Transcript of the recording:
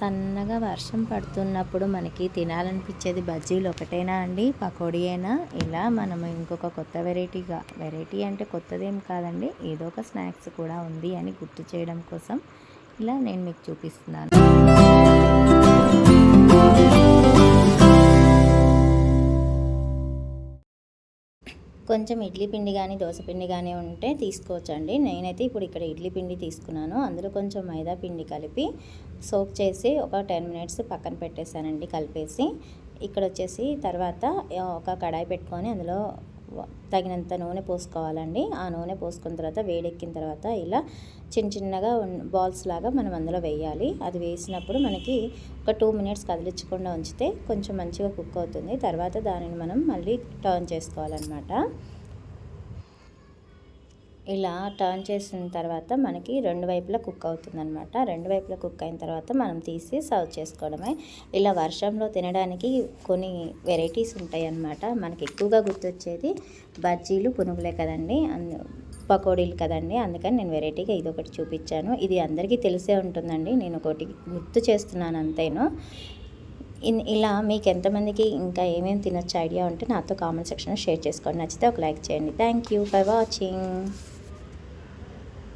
సన్నగా వర్షం పడుతున్నప్పుడు మనకి తినాలనిపించేది బజ్జీలు ఒకటేనా అండి? పకోడీ అయినా ఇలా మనం ఇంకొక కొత్త వెరైటీగా వెరైటీ అంటే కొత్తదేం కాదండి ఏదో ఒక స్నాక్స్ కూడా ఉంది అని గుర్తు చేయడం కోసం ఇలా నేను మీకు చూపిస్తున్నాను. కొంచెం ఇడ్లీ పిండి కానీ దోశ పిండి కానీ ఉంటే తీసుకోవచ్చండి. నేనైతే ఇప్పుడు ఇక్కడ ఇడ్లీ పిండి తీసుకున్నాను. అందులో కొంచెం మైదా పిండి కలిపి సోక్ చేసి ఒక టెన్ మినిట్స్ పక్కన పెట్టేశానండి కలిపేసి. ఇక్కడ వచ్చేసి తర్వాత ఒక కడాయి పెట్టుకొని అందులో తగినంత నూనె పోసుకోవాలండి. ఆ నూనె పోసుకున్న తర్వాత వేడెక్కిన తర్వాత ఇలా చిన్న చిన్నగా బాల్స్ లాగా మనం అందులో వేయాలి. అది వేసినప్పుడు మనకి ఒక టూ మినిట్స్ కదిలించకుండా ఉంచితే కొంచెం మంచిగా కుక్ అవుతుంది. తర్వాత దానిని మనం మళ్ళీ టర్న్ చేసుకోవాలన్నమాట. ఇలా టర్న్ చేసిన తర్వాత మనకి రెండు వైపులా కుక్ అవుతుందనమాట రెండు వైపులా కుక్ అయిన తర్వాత మనం తీసి సర్వ్ చేసుకోవడమే. ఇలా వర్షంలో తినడానికి కొన్ని వెరైటీస్ ఉంటాయి అన్నమాట మనకి ఎక్కువగా గుర్తొచ్చేది బజ్జీలు పునుగులే కదండి. అందు పకోడీలు కదండి. అందుకని నేను వెరైటీగా ఇది ఒకటి చూపించాను. ఇది అందరికీ తెలిసే ఉంటుందండి. నేను ఒకటి గుర్తు చేస్తున్నాను అంతేను. ఇన్- ఇలా మీకు ఎంతమందికి ఇంకా ఏమేమి తినొచ్చు ఐడియా ఉంటే నాతో కామెంట్ సెక్షన్లో షేర్ చేసుకోండి. నచ్చితే ఒక లైక్ చేయండి. Thank you for watching